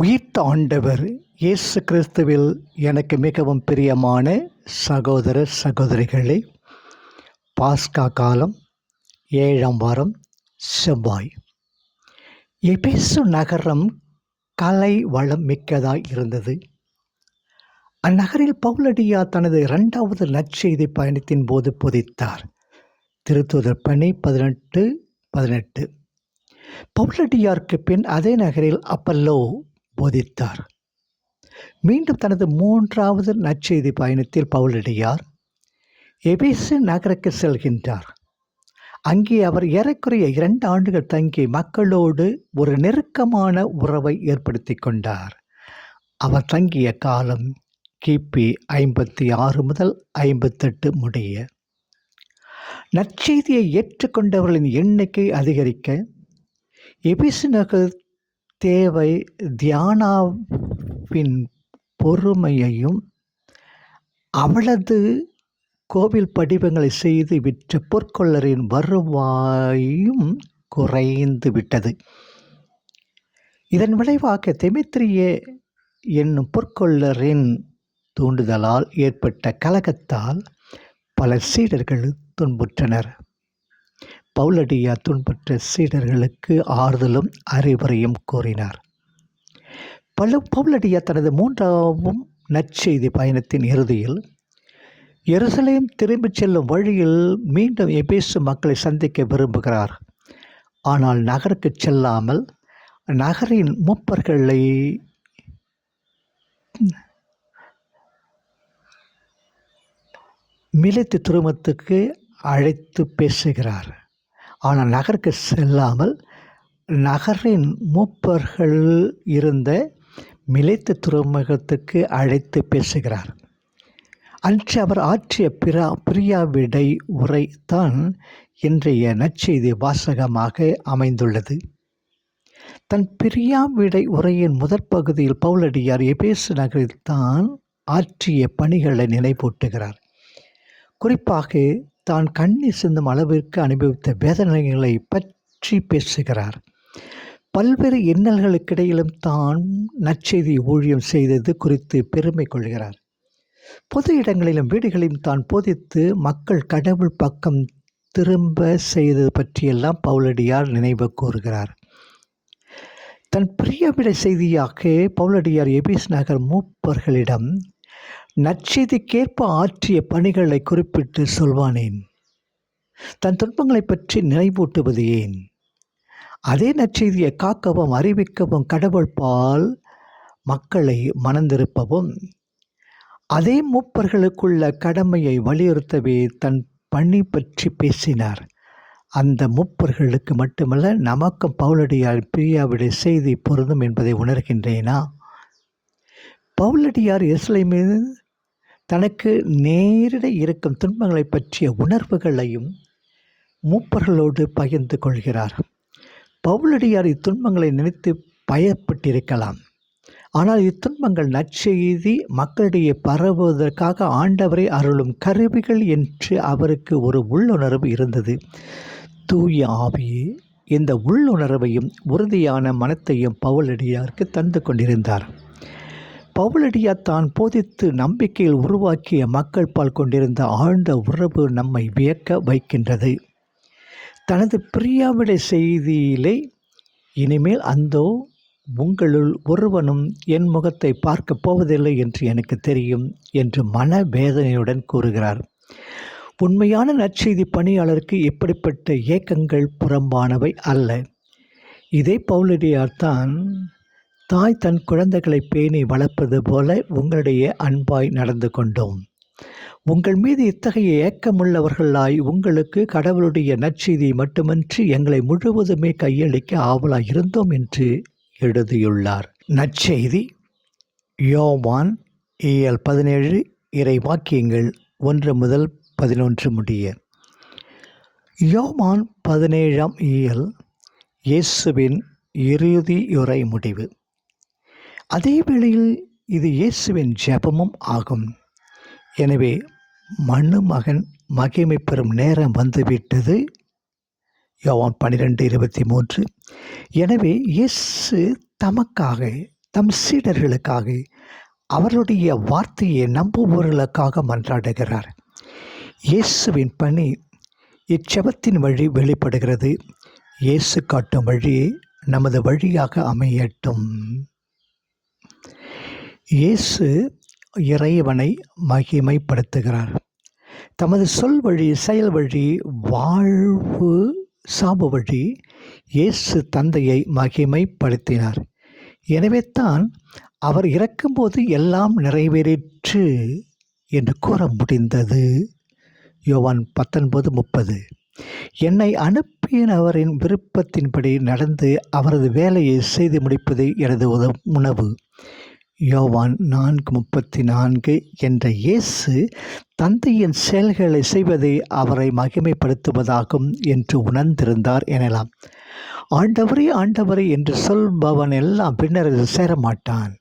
உயிர்த்த ஆண்டவர் இயேசு கிறிஸ்துவில் எனக்கு மிகவும் பிரியமான சகோதர சகோதரிகளே பாஸ்கா காலம் ஏழாம் வாரம் செவ்வாய். எபேசு நகரம் கலை வளம் மிக்கதாய் இருந்தது. அந்நகரில் பவுலடியா தனது இரண்டாவது நற்செய்தி பயணத்தின் போது புதித்தார். திருத்துதர் பணி பதினெட்டு பதினெட்டு. பவுலடியாருக்கு பின் அதே நகரில் அப்பல்லோ போதித்தார். மீண்டும் தனது மூன்றாவது நற்செய்தி பயணத்தில் பவுலடியார் எபேசு நகருக்கு செல்கின்றார். அங்கே அவர் ஏறக்குறைய இரண்டு ஆண்டுகள் தங்கி மக்களோடு ஒரு நெருக்கமான உறவை ஏற்படுத்தி கொண்டார். அவர் தங்கிய காலம் கிபி ஐம்பத்தி ஆறு முதல் ஐம்பத்தெட்டு முடிய. நற்செய்தியை ஏற்றுக்கொண்டவர்களின் எண்ணிக்கை அதிகரிக்க எபிசு நகர் தேவை தியானாவின் பொறுமையையும் அவளது கோவில் படிவங்களை செய்து விற்ற பொற்கொள்ளரின் வருவாயும் குறைந்து விட்டது. இதன் விளைவாக தெமித்திரிய என்னும் பொற்கொள்ளரின் தூண்டுதலால் ஏற்பட்ட கலகத்தால் பல சீடர்கள் துன்புற்றனர். பவுலடியா துன்பற்ற சீடர்களுக்கு ஆறுதலும் அறிவுரையும் கூறினார். பல பவுலடியா தனது மூன்றாவும் நற்செய்தி பயணத்தின் இறுதியில் எருசலேம் திரும்பிச் செல்லும் வழியில் மீண்டும் எபேசு மக்களை சந்திக்க விரும்புகிறார். ஆனால் நகருக்கு செல்லாமல் நகரின் மூப்பர்களை மிலைத்து துருமத்துக்கு அழைத்து பேசுகிறார். ஆனால் நகருக்கு செல்லாமல் நகரின் மூப்பர்கள் இருந்த மிலைத்து துறைமுகத்துக்கு அழைத்து பேசுகிறார். அன்று அவர் ஆற்றிய பிரா பிரியாவிடை உரை தான் இன்றைய நற்செய்தி வாசகமாக அமைந்துள்ளது. தன் பிரியாவிடை உரையின் முதற் பகுதியில் பவுலடியார் எபேசு நகரில் தான் ஆற்றிய பணிகளை நினைப்பூட்டுகிறார் குறிப்பாக தான் கண்ணீர் சிந்தும் அளவிற்கு அனுபவித்த வேதனைகளை பற்றி பேசுகிறார். பல்வேறு இன்னல்களுக்கிடையிலும் தான் நற்செய்தி ஊழியம் செய்தது குறித்து பெருமை கொள்கிறார். பொது இடங்களிலும் வீடுகளிலும் தான் போதித்து மக்கள் கடவுள் பக்கம் திரும்ப செய்தது பற்றியெல்லாம் பவுலடியார் நினைவு கூறுகிறார். தன் பிரியவிட செய்தியாக பவுலடியார் எபிஸ் நகர் மூப்பர்களிடம் நற்செய்திக்கேற்ப ஆற்றிய பணிகளை குறிப்பிட்டு சொல்வானேன். தன் துன்பங்களை பற்றி நினைவூட்டுவது ஏன்? அதே நற்செய்தியை காக்கவும் அறிவிக்கவும் கடவுள் பால் மக்களை மணந்திருப்பவும் அதே மூப்பர்களுக்குள்ள கடமையை வலியுறுத்தவே தன் பணி பற்றி பேசினார். அந்த மூப்பர்களுக்கு மட்டுமல்ல நமக்கும் பவுலடியார் பிரியாவுடைய செய்தி பொருந்தும் என்பதை உணர்கின்றேனா? பவுலடியார் எஸ்லைமீது தனக்கு நேரிட இருக்கும் துன்பங்களை பற்றிய உணர்வுகளையும் மூப்பர்களோடு பகிர்ந்து கொள்கிறார். பவுலடியார் இத்துன்பங்களை நினைத்து பயப்பட்டிருக்கலாம். ஆனால் இத்துன்பங்கள் நற்செய்தி மக்களிடையே பரவுவதற்காக ஆண்டவரை அருளும் கருவிகள் என்று அவருக்கு ஒரு உள்ளுணர்வு இருந்தது. தூய ஆவியே இந்த உள்ளுணர்வையும் உறுதியான மனத்தையும் பவுலடியாருக்கு தந்து கொண்டிருந்தார். பவுலடியா தான் போதித்து நம்பிக்கையில் உருவாக்கிய மக்கள் பால் கொண்டிருந்த ஆழ்ந்த உறவு நம்மை வியக்க வைக்கின்றது. தனது பிரியாவிடை செய்தியிலே இனிமேல் அந்தோ உங்களுள் ஒருவனும் என் முகத்தை பார்க்கப் போவதில்லை என்று எனக்கு தெரியும் என்று மன வேதனையுடன் கூறுகிறார். உண்மையான நற்செய்தி பணியாளருக்கு இப்படிப்பட்ட ஏக்கங்கள் புறம்பானவை அல்ல. இதே பவுலடியார் தான் தாய் தன் குழந்தைகளை பேணி வளர்ப்பது போல உங்களுடைய அன்பாய் நடந்து கொண்டோம். உங்கள் மீது இத்தகைய ஏக்கமுள்ளவர்களாய் உங்களுக்கு கடவுளுடைய நற்செய்தி மட்டுமன்றி எங்களை முழுவதுமே கையளிக்க ஆவலாய் இருந்தோம் என்று எழுதியுள்ளார். நற்செய்தி யோவான் இயல் பதினேழு இறை வாக்கியங்கள் ஒன்று முதல் பதினொன்று முடிய. யோமான் பதினேழாம் இயல் இயேசுவின் இறுதியுரை முடிவு. அதே வேளையில் இது இயேசுவின் ஜெபமும் ஆகும். எனவே மகன் மகிமை பெறும் நேரம் வந்துவிட்டது. யோவான் பன்னிரெண்டு இருபத்தி மூன்று. எனவே இயேசு தமக்காக தம் சீடர்களுக்காக அவருடைய வார்த்தையை நம்புபவர்களுக்காக மன்றாடுகிறார். இயேசுவின் பணி இச்செபத்தின் வழி வெளிப்படுகிறது. இயேசு காட்டும் வழியே நமது வழியாக அமையட்டும். இயேசு இறைவனை மகிமைப்படுத்துகிறார். தமது சொல் வழி செயல் வழி வாழ்வு சாபு வழி இயேசு தந்தையை மகிமைப்படுத்தினார். எனவே தான் அவர் இறக்கும்போது எல்லாம் நிறைவேறிற்று என்று கூற முடிந்தது. யோவான் பத்தொன்பது முப்பது. என்னை அனுப்பினவரின் விருப்பத்தின்படி நடந்து அவரது வேலையை செய்து முடிப்பது எனது உத உணவு. யோவான் நான்கு முப்பத்தி நான்கு என்ற இயேசு தந்தையின் செயல்களை செய்வதை அவரை மகிமைப்படுத்துவதாகும் என்று உணர்ந்திருந்தார் எனலாம். ஆண்டவரே ஆண்டவரே என்று சொல்பவன் எல்லாம் பின்னர் சேரமாட்டான்.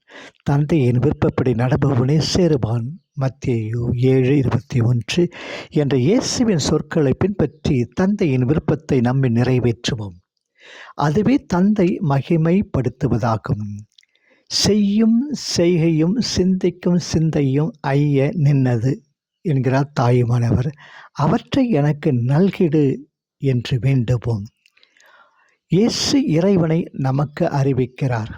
தந்தையின் விருப்பப்படி நடப்பவனே சேருவான். மத்தியு ஏழு இருபத்தி ஒன்று என்ற இயேசுவின் சொற்களை பின்பற்றி தந்தையின் விருப்பத்தை நம்மை நிறைவேற்றுவோம். அதுவே தந்தை மகிமைப்படுத்துவதாகும். செய்யும் செய்கையும் சிந்திக்கும் சிந்தையும் ஐய நின்னது என்கிறார் தாயுமானவர். அவற்றை எனக்கு நல்கிடு என்று வேண்டுவோம். இயேசு இறைவனை நமக்கு அறிவிக்கிறார்.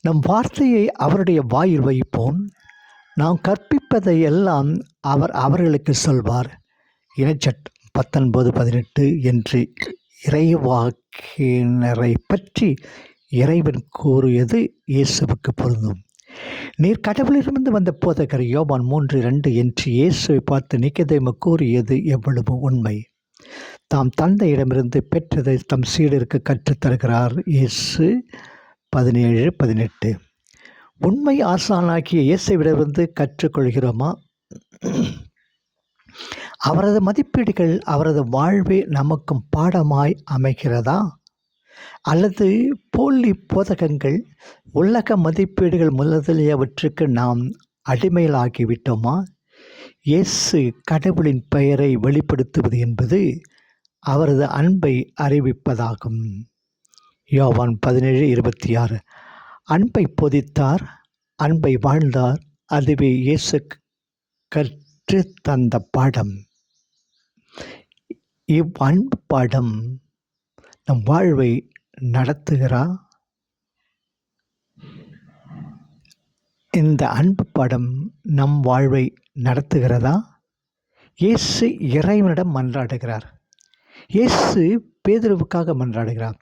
நம் வார்த்தையை அவருடைய வாயில் வைப்போம். நாம் கற்பிப்பதை எல்லாம் அவர் அவர்களுக்கு சொல்வார். இனச்சட் பத்தொன்பது பதினெட்டு என்று இறைவாக்கினரை பற்றி இறைவன் கூறியது இயேசுவுக்கு பொருந்தும். நீர் கடவுளிலிருந்து வந்த போதகர் யோபான் மூன்று இரண்டு என்று இயேசுவை பார்த்து நிக்கதேம கூறியது எவ்வளவு உண்மை. தாம் தந்தையிடமிருந்து பெற்றதை தம் சீடருக்கு கற்றுத்தருகிறார் இயேசு பதினேழு பதினெட்டு. உண்மை ஆசானாகிய இயேசுவிடமிருந்து கற்றுக்கொள்கிறோமா? அவரது மதிப்பீடுகள் அவரது வாழ்வே நமக்கும் பாடமாய் அமைகிறதா? அல்லது போலி போதகங்கள் உலக மதிப்பீடுகள் முதலியவற்றுக்கு நாம் அடிமையிலாகிவிட்டோமா இயேசு கடவுளின் பெயரை வெளிப்படுத்துவது என்பது அவரது அன்பை அறிவிப்பதாகும். யோவான் பதினேழு இருபத்தி ஆறு அன்பை பொதித்தார் அன்பை வாழ்ந்தார் அதுவே இயேசு கற்று தந்த பாடம். இவ் அன்பு பாடம் நம் வாழ்வை நடத்துகிறா? இந்த அன்பு படம் நம் வாழ்வை நடத்துகிறதா? இயேசு இறைவனிடம் மன்றாடுகிறார். இயேசு பேதுருவுக்காக மன்றாடுகிறார்.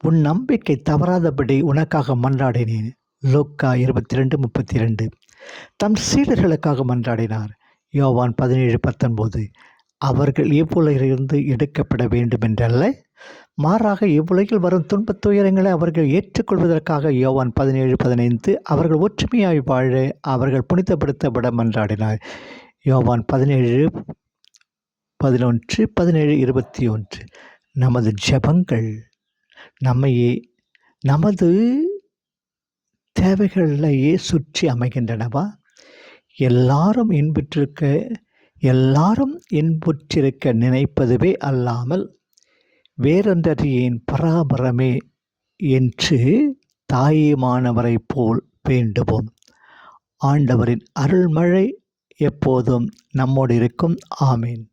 உன் நம்பிக்கை தவறாதபடி உனக்காக மன்றாடினேன். லோக்கா இருபத்தி ரெண்டு முப்பத்தி ரெண்டு தம் சீடர்களுக்காக மன்றாடினார். யோவான் பதினேழு பத்தொன்பது. அவர்கள் இருந்து எடுக்கப்பட வேண்டும் என்றல்ல மாறாக இவ்வுலகில் வரும் துன்பத் துயரங்களை அவர்கள் ஏற்றுக்கொள்வதற்காக யோவான் பதினேழு பதினைந்து அவர்கள் ஒற்றுமையாய் வாழ அவர்கள் புனிதப்படுத்தப்பட மன்றாடினார் யோவான் பதினேழு பதினொன்று பதினேழு இருபத்தி ஒன்று. நமது ஜபங்கள் நம்மையே நமது தேவைகளையே சுற்றி அமைகின்றனவா? எல்லாரும் இன்புற்றிருக்க எல்லாரும் இன்புற்றிருக்க நினைப்பதுவே அல்லாமல் வேறொன்றறியேன் பராபரமே என்று தாயுமானவரைப் போல் வேண்டுவோம். ஆண்டவரின் அருள்மழை எப்போதும் நம்மோடு இருக்கும் ஆமீன்.